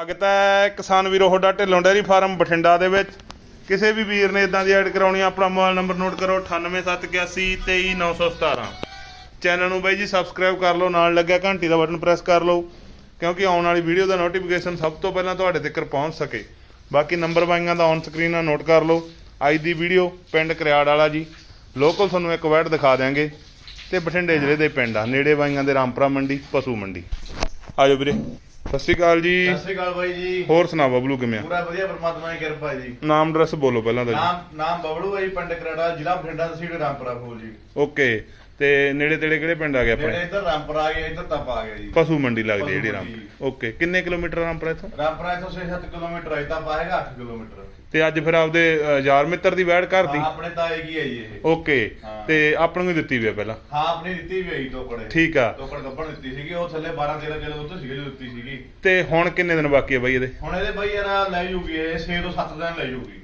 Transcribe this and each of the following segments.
ਸਵਾਗਤ ਹੈ ਕਿਸਾਨ ਵੀਰੋ ਤੁਹਾਡਾ ਢਿੱਲੋਂ ਡੇਅਰੀ ਫਾਰਮ ਬਠਿੰਡਾ ਦੇ ਵਿੱਚ। ਕਿਸੇ ਵੀ ਵੀਰ ਨੇ ਇਦਾਂ ਦੀ ਐਡ ਕਰਾਉਣੀ ਆਪਣਾ ਮੋਬਾਈਲ ਨੰਬਰ ਨੋਟ ਕਰੋ 9871823917 ਚੈਨਲ ਨੂੰ ਬਾਈ ਜੀ ਸਬਸਕ੍ਰਾਈਬ ਕਰ ਲਓ, ਨਾਲ ਲੱਗਿਆ ਘੰਟੀ ਦਾ ਬਟਨ ਪ੍ਰੈਸ ਕਰ ਲਓ, ਕਿਉਂਕਿ ਆਉਣ ਵਾਲੀ ਵੀਡੀਓ ਦਾ ਨੋਟੀਫਿਕੇਸ਼ਨ ਸਭ ਤੋਂ ਪਹਿਲਾਂ ਤੁਹਾਡੇ ਤੱਕ ਪਹੁੰਚ ਸਕੇ। ਬਾਕੀ ਨੰਬਰ ਬਾਈਆਂ ਦਾ ਔਨ ਸਕਰੀਨ ਆ ਨੋਟ ਕਰ ਲਓ, ਅੱਜ ਦੀ ਵੀਡੀਓ ਪਿੰਡ ਕਰਿਆੜ ਵਾਲਾ ਜੀ। ਲੋਕਲ ਤੁਹਾਨੂੰ ਇੱਕ ਵੈਟ ਦਿਖਾ ਦਿਆਂਗੇ, ਤੇ ਬਠਿੰਡੇ ਜ਼ਿਲ੍ਹੇ ਦੇ ਪਿੰਡ ਆ, ਨੇੜੇ ਬਾਈਆਂ ਦੇ ਰਾਮਪੁਰਾ ਮੰਡੀ, ਪਸ਼ੂ ਮੰਡੀ। ਆਜੋ ਵੀਰੇ। ਸਤਿ ਸ਼੍ਰੀ ਅਕਾਲ ਜੀ। ਸਤਿ ਸ਼੍ਰੀ ਅਕਾਲ ਬਾਈ ਜੀ। ਹੋਰ ਸੁਣਾ ਬਬਲੂ ਕਿਵੇਂ ਆ? ਪੂਰਾ ਵਧੀਆ ਪਰਮਾਤਮਾ ਦੀ ਕਿਰਪਾ ਜੀ। ਨਾਮ ਐਡਰੈਸ ਬੋਲੋ ਪਹਿਲਾਂ ਤਾਂ ਨਾਮ ਨਾਮ ਬਬਲੂ ਹੈ ਜੀ ਪਿੰਡ ਕਰੜਾ ਜ਼ਿਲ੍ਹਾ ਬਠਿੰਡਾ ਤਹਿਸੀਲ ਰਾਮਪੁਰਾ ਫੂਲ ਜੀ ਜੀ। ਓਕੇ। ਤੇ ਨੇੜੇ ਤੇੜੇ ਕਿਹੜੇ ਪਿੰਡ ਆ ਗਏ ਆਪਣੇ? ਇੱਧਰ ਰਾਮਪੁਰਾ ਆ ਗਿਆ ਇੱਧਰ ਤੱਪ ਆ ਗਿਆ ਜੀ। ਪਸ਼ੂ ਮੰਡੀ ਲੱਗਦੀ ਹੈ ਜਿਹੜੀ ਰਾਮ। ਓਕੇ ਕਿੰਨੇ ਕਿਲੋਮੀਟਰ ਰਾਮਪੁਰਾ ਇੱਥੋਂ? ਰਾਮਪੁਰਾ ਇੱਥੋਂ 6-7 ਕਿਲੋਮੀਟਰ ਹੈ ਤਾਂ ਪਾਏਗਾ 8 ਕਿਲੋਮੀਟਰ। ਤੇ ਅੱਜ ਫਿਰ ਆਪਦੇ ਯਾਰ ਮਿੱਤਰ ਦੀ ਵੈੜ ਕਰਦੀ ਹਾਂ, ਆਪਣੇ ਤਾਏ ਕੀ ਹੈ ਜੀ ਇਹ। ਓਕੇ ਹਾਂ। ਤੇ ਆਪਾਂ ਨੂੰ ਹੀ ਦਿੱਤੀ ਵੀ ਆ ਪਹਿਲਾਂ? ਹਾਂ ਆਪਣੀ ਦਿੱਤੀ ਵੀ ਹੈ ਟੋਕੜੇ ਠੀਕ ਆ। ਟੋਕੜ ਗੱਪਣ ਦਿੱਤੀ ਸੀਗੀ ਉਹ ਥੱਲੇ 12-13 ਕਿਲੋ ਦੁੱਧ ਸੀਗੇ ਜੋ ਦਿੱਤੀ ਸੀਗੀ। ਤੇ ਹੁਣ ਕਿੰਨੇ ਦਿਨ ਬਾਕੀ ਆ ਬਾਈ ਇਹਦੇ? ਹੁਣ ਇਹਦੇ ਬਾਈ ਯਾਰ ਲੈ ਜੂਗੀ ਇਹ 6 ਤੋਂ 7 ਦਿਨ ਲੈ ਜੂਗੀ।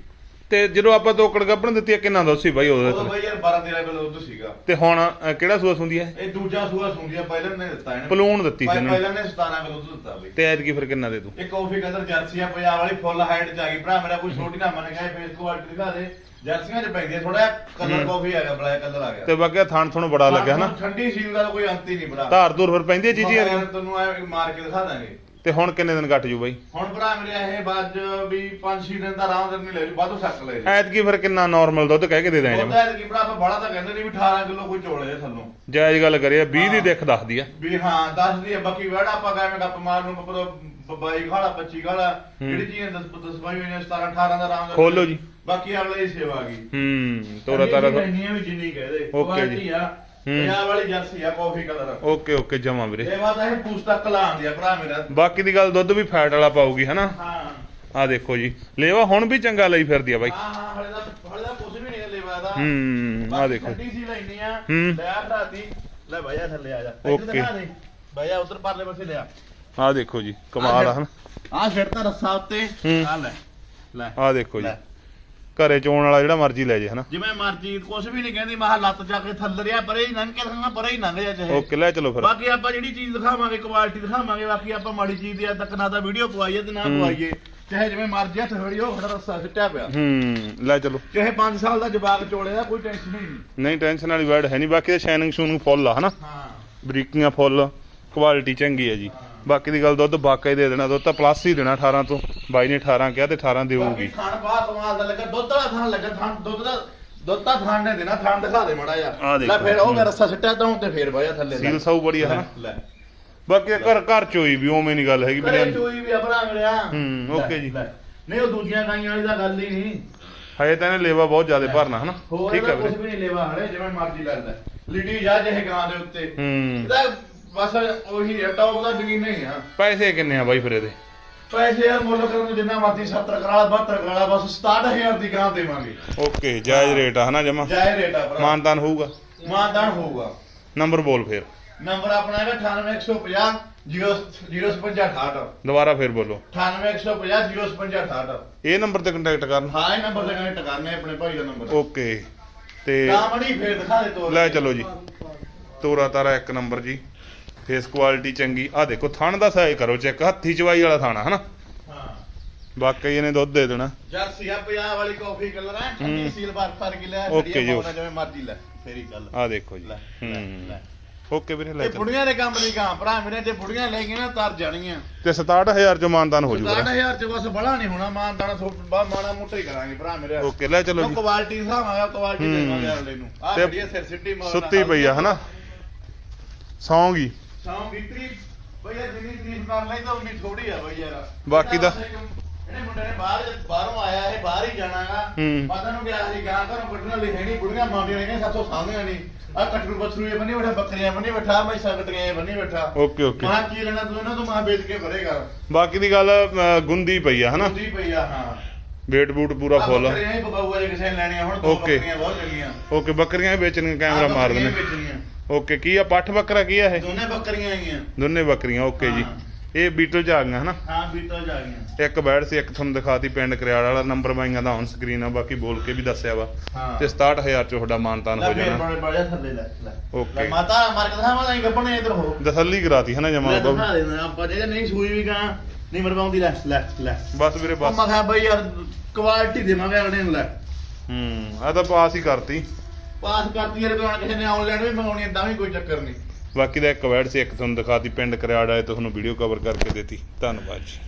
ਤੇ ਜਦੋਂ ਆਪਾਂ ਤੋਕੜ ਗੱਪਣ ਦਿੱਤੀ ਆ ਕਿੰਨਾ ਦੁੱਧ ਸੀ ਬਾਈ ਉਹਦੇ ਉਦੋਂ ਥੱਲੇ? ਬਾਈ ਯਾਰ 12-13 ਕਿਲੋ ਦੁੱਧ ਸੀਗਾ। ਤੇ ਹੁਣ ਅ, ਕਿਹੜਾ ਸੂਆ ਹੁੰਦੀ ਹੈ ਇਹ? ਦੂਜਾ ਸੂਆ ਸੁੰਦੀ ਆ ਪਹਿਲਾਂ ਨੇ ਦਿੱਤਾ ਇਹਨੇ। ਪਲੂਣ ਦਿੱਤੀ ਸੀ ਇਹਨੂੰ। ਪਹਿਲਾਂ ਨੇ 17 ਕਿਲੋ ਦੁੱਧ ਦਿੱਤਾ ਬਈ। ਤੇ ਐਤਕੀ ਫਿਰ ਕਿੰਨਾ ਦੇ ਤੂੰ ਇਹ ਕਾਫੀ ਕਲਰ ਜਰਸੀ ਆ ਪੰਜਾਬ ਵਾਲੀ ਫੁੱਲ ਹਾਈਟ ਚ ਆ ਗਈ। ਭਰਾ ਮੇਰਾ ਕੋਈ ਛੋਟੀ ਨਾ ਮੰਨ ਗਿਆ ਫੇਸ ਕੁਆਲਿਟੀ ਦਿਖਾ ਦੇ। ਜਰਸੀਆਂ ਚ ਪੈਂਦੀ ਥੋੜਾ ਕਲਰ। ਕਾਫੀ ਆ ਗਿਆ ਬਲੈਕ ਕਲਰ ਆ ਗਿਆ। ਤੇ ਬਾਕੀ ਥਣ ਥਣ ਬੜਾ ਲੱਗਿਆ ਹਨਾ? ਠੰਡੀ ਸੀਲ ਦਾ ਤਾਂ ਕੋਈ ਅੰਤ ਹੀ ਨਹੀਂ ਭਰਾ। ਧਾਰ ਧੂਰ ਫਿਰ ਪੈਂਦੀ ਹੈ ਹੁਣ ਹਰੀ ਤੈਨੂੰ ਐ ਮਾਰ ਕੇ ਦਿਖਾ ਦਾਂਗੇ। ਤੇ ਹੁਣ ਕਿੰਨੇ ਦਿਨ ਕੱਟ ਜੂ ਬਾਈ ਹੁਣ ਭਰਾ ਮੇਰੇ ਇਹ ਬਾਅਦ ਵੀ 5-6 ਦਿਨ ਦਾ ਆਰਾਮ ਨਹੀਂ ਲੈ ਜੂ ਵਾਧੂ ਸੱਕ ਲੈ ਜੀ ਐਤਕੀ ਫਿਰ ਕਿੰਨਾ ਨਾਰਮਲ ਦੁੱਧ ਕਹਿ ਕੇ ਦੇ ਦਾਂਗੇ ਉਹਦਾ ਕੀ ਭਰਾ ਆਪਾਂ ਬੜਾ ਤਾਂ ਕਹਿੰਦੇ ਨਹੀਂ ਵੀ 18 ਕਿਲੋ ਕੋਈ ਚੋਲੇ ਥੱਲੋਂ ਜਾਇਜ਼ ਗੱਲ ਕਰੀਏ 20 ਦੀ ਦਿੱਖ ਦੱਸਦੀ ਆ ਵੀ ਹਾਂ ਦੱਸਦੀ ਆ ਬਾਕੀ ਵੜਾ ਆਪਾਂ ਕਿਵੇਂ ਗੱਪ ਮਾਰ ਨੂੰ ਪਤਾ 22 ਖਾਲਾ 25 ਖਾਲਾ ਹੂੰ। ਜਿਹੜੀ ਚੀਜ਼ 10 10 22 ਹੋਈਆਂ 17 18 ਦਾ ਆਰਾਮ ਖੋਲੋ ਜੀ। ਬਾਕੀ ਅਗਲੇ ਦੀ ਸੇਵਾ ਆ ਗਈ ਹੂੰ ਤੋਰਾ ਤਾਰਾ ਵੀ ਜਿੰਨੀ ਕਹਦੇ Okay ਜੀ। ਆ। ਪੰਜਾਬ ਵਾਲੀ ਜਰਸੀ ਆ ਕਾਫੀ ਕਲਰ ਓਕੇ ਓਕੇ ਜਮਾ ਵੀਰੇ। ਇਹ ਬਾਤ ਇਹ ਪੂਛ ਤੱਕ ਲਾਉਂਦੀ ਆ ਭਰਾ ਮੇਰਾ। ਬਾਕੀ ਦੀ ਗੱਲ ਦੁੱਧ ਵੀ ਫੈਟ ਵਾਲਾ ਪਾਊਗੀ ਹਨਾ? ਹਾਂ। ਆ ਦੇਖੋ ਜੀ। ਲੇਵਾ ਹੁਣ ਵੀ ਚੰਗਾ ਲਈ ਫਿਰਦੀ ਆ ਬਾਈ। ਹਾਂ ਹਾਂ ਹਲੇ ਦਾ ਹਲੇ ਦਾ ਕੁਝ ਵੀ ਨਹੀਂ ਲੈਵਾ ਦਾ। ਹੂੰ ਆ ਦੇਖੋ। ਠੰਡੀ ਸੀ ਲੈਣੀ ਆ। ਹੂੰ। ਲੈ ਆ ਰਾਤੀ ਲੈ ਭਾਈਆ ਥੱਲੇ ਆ ਜਾ। Okay। ਭਾਈਆ ਉਧਰ ਪਰਲੇ ਪਾਸੇ ਲਿਆ। ਆ ਦੇਖੋ ਜੀ ਕਮਾਲ ਆ ਹਨਾ? ਆ ਸਿਰ ਤਾਂ ਰੱਸਾ ਉੱਤੇ। ਹੂੰ। ਆ ਲੈ। ਲੈ। ਆ ਦੇਖੋ ਜੀ। ਲੈ। ਘਰੇ ਚੋਣ ਵਾਲਾ ਜਿਹੜਾ ਮਰਜ਼ੀ ਲੈ ਜੇ ਹਨਾ? ਜਿਵੇਂ ਮਰਜ਼ੀ ਕੁਝ ਵੀ ਨਹੀਂ ਕਹਿੰਦੀ ਮਹਾ ਲੱਤ ਜਾ ਕੇ ਥੱਲੇ ਰਿਆ ਪਰੇ ਹੀ ਲੰਘ ਕੇ ਲੰਘਾ ਪਰੇ ਹੀ ਲੰਘ ਜਾ ਚਾਹੇ। ਓਕੇ ਲੈ ਚਲੋ ਫਿਰ। ਬਾਕੀ ਆਪਾਂ ਜਿਹੜੀ ਚੀਜ਼ ਦਿਖਾਵਾਂਗੇ ਕੁਆਲਿਟੀ ਦਿਖਾਵਾਂਗੇ ਬਾਕੀ ਆਪਾਂ ਮਾੜੀ ਚੀਜ਼ ਦੀ ਅੱਜ ਤੱਕ ਨਾ ਤਾਂ ਵੀਡੀਓ ਪਵਾਈਏ ਤੇ ਨਾ। ਪਵਾਈਏ। ਚਾਹੇ ਜਿਵੇਂ ਮਰਜ਼ੀ ਹੱਥ ਫੜੀ ਉਹ ਖੜਾ ਰੱਸਾ ਸਿੱਟਿਆ ਪਿਆ। ਹੂੰ ਲੈ ਚਲੋ। ਚਾਹੇ 5 ਸਾਲ ਦਾ ਜਵਾਕ ਚੋਲੇ ਦਾ ਕੋਈ ਟੈਨਸ਼ਨ ਹੀ ਨਹੀਂ। ਨਹੀਂ ਟੈਨਸ਼ਨ ਵਾਲੀ ਵਰਡ ਹੈ ਨਹੀਂ ਬਾਕੀ ਸ਼ਾਈਨਿੰਗ ਸ਼ੂਨਿੰਗ ਫੁੱਲ ਆ ਹਨਾ? ਹਾਂ। ਬਰੀਕੀਆਂ ਫੁੱਲ ਕੁਆਲਿਟੀ ਚੰਗੀ ਹੈ ਜੀ। ਬਾਕੀ ਦੀ ਗੱਲ ਦੁੱਧ ਬਾਕਾ ਹੀ ਦੇ ਦੇਣਾ ਦੁੱਧ ਤਾਂ ਪਲੱਸ ਹੀ ਦੇਣਾ 18 ਤੋਂ। ਬਾਈ ਨੇ 18 ਕਿਹਾ ਤੇ 18 ਬਾਕੀ ਦੇਊਗੀ ਖਾਣ ਬਾਹਰ ਕਮਾਲ ਦਾ ਲੱਗਾ ਦੁੱਧ ਵਾਲਾ ਥਾਂ ਲੱਗਾ ਥਾਂ ਦੁੱਧ ਦਾ ਦੁੱਧ ਤਾਂ ਥਾਂ ਨੇ ਦੇਣਾ ਥਾਂ ਦਿਖਾ ਦੇ ਮੜਾ ਯਾਰ। ਲੈ ਫਿਰ ਉਹ ਮੈਂ ਰੱਸਾ ਸਿੱਟਿਆ ਤਾਂ ਤੇ ਫਿਰ ਬਾਇਆ ਥੱਲੇ। ਸੀਲ ਸਾਊ ਬੜੀ ਆ ਹਨਾ? ਲੈ। ਬਾਕੀ ਘਰ ਘਰ ਚੋਈ ਵੀ ਉਵੇਂ ਨਹੀਂ ਗੱਲ ਹੈਗੀ ਵੀਰੇ ਚੋਈ ਵੀ ਆਪਣਾ ਮਿਲਿਆ। ਹੂੰ, ਓਕੇ ਜੀ। ਨਹੀਂ ਉਹ ਦੂਜੀਆਂ ਗਾਈਆਂ ਵਾਲੀ ਤਾਂ ਗੱਲ ਹੀ ਨਹੀਂ। ਹਜੇ ਤਾਂ ਇਹਨੇ ਲੇਵਾ ਬਹੁਤ ਜ਼ਿਆਦਾ ਭਰਨਾ ਹਨਾ? ਹੋਰ ਠੀਕ ਹੈ ਕੁਝ ਵੀਰੇ। ਵੀ ਨਹੀਂ ਲੈਵਾ ਹਲੇ ਜਿਵੇਂ ਮਰਜ਼ੀ ਲੈ ਲੈ। ਲਿਟੀ ਜਾ ਜਿਹੇ ਗਾਂ ਦੇ ਉੱਤੇ। ਹੂੰ। ਬਸ ਉਹੀ ਹੈ ਟੌਪ ਦਾ ਜ਼ਮੀਨ ਨਹੀਂ ਆ। ਪੈਸੇ ਕਿੰਨੇ ਆ ਬਾਈ ਫਿਰ ਇਹਦੇ? ਪੈਸੇ ਯਾਰ ਮੁੱਲ ਕਰਨ ਨੂੰ ਜਿੰਨਾ ਮਰਜ਼ੀ 70 ਕਰਾਲਾ 72 ਕਰਾਲਾ ਬਸ 67000 ਦੀ ਗਾਂ ਦੇਵਾਂਗੇ। ਓਕੇ ਜਾਇਜ਼ ਰੇਟ ਆ ਹਨਾ ਜਮਾ? ਜਾਇ ਰੇਟ ਆ ਭਰਾ। ਮਾਨਤਾਨ ਹੋਊਗਾ? ਮਾਨਦਾਨ ਹੋਊਗਾ। ਨੰਬਰ ਬੋਲ ਫੇਰ। ਨੰਬਰ ਆਪਣਾ ਹੈਗਾ 98150 00568 ਦੁਬਾਰਾ ਫੇਰ ਬੋਲੋ। 98150 00568 ਇਹ ਨੰਬਰ ਤੇ ਕੰਟੈਕਟ ਕਰਨ। ਹਾਂ ਇਹ ਨੰਬਰ ਤੇ ਕਨੈਕਟ ਕਰਨੇ ਆਪਣੇ ਭਾਈ ਦਾ ਨੰਬਰ। ਓਕੇ ਤੇ ਤਾਂ ਮੜੀ ਫੇਰ ਦਿਖਾ ਦੇ ਤੋਰ। ਲੈ ਚਲੋ ਜੀ। ਤੋਰਾ ਤਾਰਾ ਇੱਕ ਨੰਬਰ ਜੀ। ਫੇਸ ਕੁਆਲਿਟੀ ਚੰਗੀ ਆ ਦੇਖੋ ਥਣ ਦਾ ਸਾਈਜ਼ ਕਰੋ ਚੈੱਕ ਹੱਥੀ ਚਵਾਈ ਵਾਲਾ ਥਾਣਾ ਹਨਾ? ਹਾਂ। ਬਾਕੀ ਇਹਨੇ ਦੁੱਧ ਦੇ ਦੇਣਾ। ਜਰਸੀ ਆ ਪੰਜਾਬ ਵਾਲੀ ਕਾਫੀ ਕਲਰ ਹੈ। ਠੰਡੀ ਸੀਲ ਬਾਰ ਫਰ ਕੇ ਲੈ ਓਕੇ ਜੀ, ਜਿਵੇਂ ਮਰਜ਼ੀ ਲੈ ਫੇਰੀ ਗੱਲ। ਆ ਦੇਖੋ ਜੀ। ਹੂੰ। ਓਕੇ ਵੀਰੇ ਲੈ ਚਲੋ। ਬੁੜੀਆਂ ਦੇ ਕੰਮ ਦੀ ਗਾਂ ਭਰਾ ਮੇਰੇ ਜੇ ਬੁੜੀਆਂ ਲੈ ਗਈਆਂ ਨਾ ਤਰ ਜਾਣੀਆਂ ਤੇ 67000 ਚ ਮਾਨਦਾਨ ਹੋ ਜੂਗਾ 60000 ਚ ਬਸ ਬੜਾ ਨਹੀਂ ਹੋਣਾ ਮਾਨ ਦਾਣਾ ਥੋ ਬਾ ਮਾਣਾ ਮੋਟਾ ਹੀ ਕਰਾਂਗੇ ਭਰਾ ਮੇਰੇ। ਓਕੇ ਲੈ ਚਲੋ ਜੀ। ਕੁਆਲਿਟੀ ਹਿਸਾਬਾਂਗਾ ਕੁਆਲਿਟੀ ਹੂੰ। ਦੇਵਾਂਗੇ ਅਗਲੇ ਨੂੰ। ਆ ਤੇ ਜਿਹੜੀ ਸਿਰ ਸਿੱਟੀ ਮਾਰਨਾ ਸੁੱਤੀ ਪਈ ਆ। ਹਨਾ? ਸੌਂਗੀ। ਸ਼ਾਮ ਵਿਕਰੀ ਭਈਆ ਜਿੰਨੀ ਤਰੀਫ ਕਰ ਲਈ ਤਾਂ ਉਨੀ ਥੋੜੀ ਆ ਬਈ ਯਾਰ। ਬਾਕੀ ਦਾ- ਇਹਨੇ ਮੁੰਡੇ ਨੇ ਬਾਹਰ ਬਾਹਰੋਂ ਆਇਆ ਇਹ ਬਾਹਰ ਹੀ ਜਾਣਾਗਾ ਹੂੰ। ਪਤਾ ਨੂੰ ਗਿਆ ਸੀ ਗਾਂ ਘਰੋਂ ਕੱਢਣ ਵਾਲੀ ਹੈ ਨਹੀਂ ਬੁੜੀਆਂ ਮਾਉਂਦੀਆਂ ਨੇ ਸਾਥੋਂ ਸਾਹਮਣੇ ਨਹੀਂ ਆ ਕਟਰੂ ਬਸਰੂ ਇਹ ਬੰਨੀ ਬੈਠਾ ਬੱਕਰੀਆਂ ਬੰਨੀ ਬੈਠਾ ਮੈਂ ਸੰਗਟੀਆਂ ਇਹ ਬੰਨੀ ਬੈਠਾ। Okay okay. ਮਾਂ ਕੀ ਲੈਣਾ ਤੂੰ ਇਹਨਾਂ ਤੋਂ? ਮਾਂ ਵੇਚ ਕੇ ਭਰੇਗਾ। ਬਾਕੀ ਦੀ ਗੱਲ ਗੁੰਦੀ ਪਈ ਆ ਹਨਾ? ਹੁੰਦੀ ਪਈ ਆ ਹਾਂ। ਵੇਟ ਬੂਟ ਪੂਰਾ ਆਹ ਫੁੱਲ ਬੱਕਰੀਆਂ ਹੀ ਬਗਾਊਆ ਜੇ ਕਿਸੇ ਨੇ ਲੈਣੀਆਂ ਹੁਣ ਦੋ। ਬੱਕਰੀਆਂ ਬਹੁਤ ਚੱਲੀਆਂ ਓਕੇ ਬੱਕਰੀਆਂ ਵੇਚਣੀਆਂ ਕੈਮਰਾ ਮਾਰ ਦੇਣੇ ਹੀ। ਓਕੇ ਕੀ ਆ? ਪੱਠ ਬੱਕਰਾ ਕੀ ਆ ਇਹ? ਦੋਨੇ ਬੱਕਰੀਆਂ ਆਈਆਂ ਦੋਨੇ ਬੱਕਰੀਆਂ ਓਕੇ ਜੀ। ਹਾਂ। ਇਹ ਬੀਟਲ ਚ ਆ ਗਈਆਂ ਹਨਾ? ਹਾਂ ਬੀਤਲ ਜਾ ਗਈਆਂ। ਇੱਕ ਬੈਡ ਸੀ ਇੱਕ ਤੁਹਾਨੂੰ ਦਿਖਾਤੀ ਪਿੰਡ ਕਰਿਆੜ ਵਾਲਾ ਨੰਬਰ ਬਾਈਆਂ ਦਾ ਔਨ ਸਕਰੀਨ ਆ ਬਾਕੀ ਬੋਲ ਕੇ ਵੀ ਦੱਸਿਆ ਵਾ। ਹਾਂ। ਤੇ 67000 ਚ ਤੁਹਾਡਾ ਮਾਨਤਾਨ ਹੋ ਜਾਣਾ। ਬੜੇ ਬੜੇ ਥੱਲੇ ਲੈ ਲੈ। ਓਕੇ। ਮਾਤਾ ਮਾਰ ਕੇ ਦਿਖਾਵਾਂ ਤਾਂ ਗੱਪਣੇ ਇਧਰ ਹੋ। ਤਸੱਲੀ ਕਰਾਤੀ ਹਨਾ ਜਮਾ ਲੈ ਦਿਖਾ ਦੇਣਾ ਆਪਾਂ ਜੇ ਨਹੀਂ ਸੂਈ ਵੀ ਗਾਂ ਨਹੀਂ ਮਰਵਾਉਂਦੀ ਲੈ ਲੈ ਲੈ। ਬਸ ਵੀਰੇ ਬਸ। ਮੈਂ ਕਿਹਾ ਬਈ ਯਾਰ ਕੁਆਲਿਟੀ ਦੇਵਾਂਗੇ ਅਗਲੇ ਨੂੰ ਲੈ। ਹੂੰ ਆ ਤਾਂ ਪਾਸ ਹੀ ਕਰਤੀ। ਪਾਸ ਕਰਤੀ ਯਾਰ ਕੋਈ ਕਿਸੇ ਨੇ ਆਨਲਾਈਨ ਵੀ ਮੰਗਾਉਣੀ ਹੈ ਤਾਂ ਵੀ ਕੋਈ ਚੱਕਰ ਨਹੀਂ। ਬਾਕੀ ਦਾ ਇੱਕ ਵੈਡ ਸੀ, ਇੱਕ ਤੁਹਾਨੂੰ ਦਿਖਾਤੀ, ਪਿੰਡ ਕਰਿਆੜਾ ਹੈ ਤੁਹਾਨੂੰ ਵੀਡੀਓ ਕਵਰ ਕਰਕੇ ਦਿੱਤੀ। ਧੰਨਵਾਦ ਜੀ।